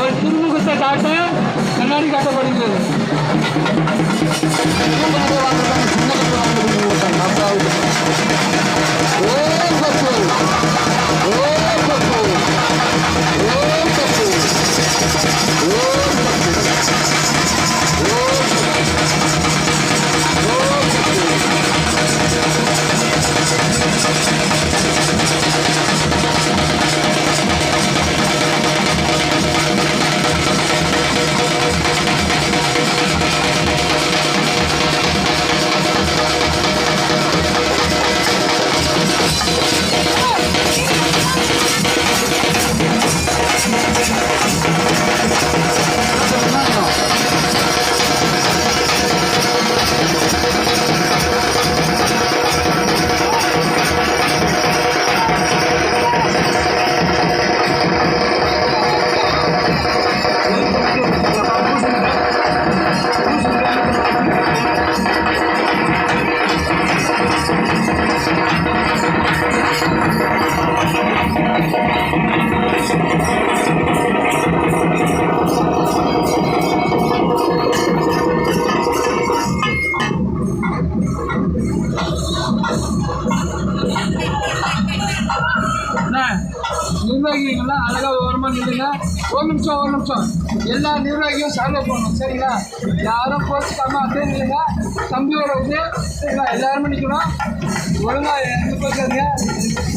और पूर्व गुस्सा काटे कन्नाड़ी बड़ी है गए Oh, நிர்வாகிகள்லாம் அழகாக ஓரமாக நில்லுங்க. ஒரு நிமிஷம் ஒரு நிமிஷம். எல்லா நிர்வாகியும் சால்வ் பண்ணணும் சரிங்களா? யாரும் போஸ்ட் அப்படியே நில்லுங்க. தம்பியோட வந்து எல்லாருமே நிற்கணும் ஒழுங்காக எந்த போச்சுங்க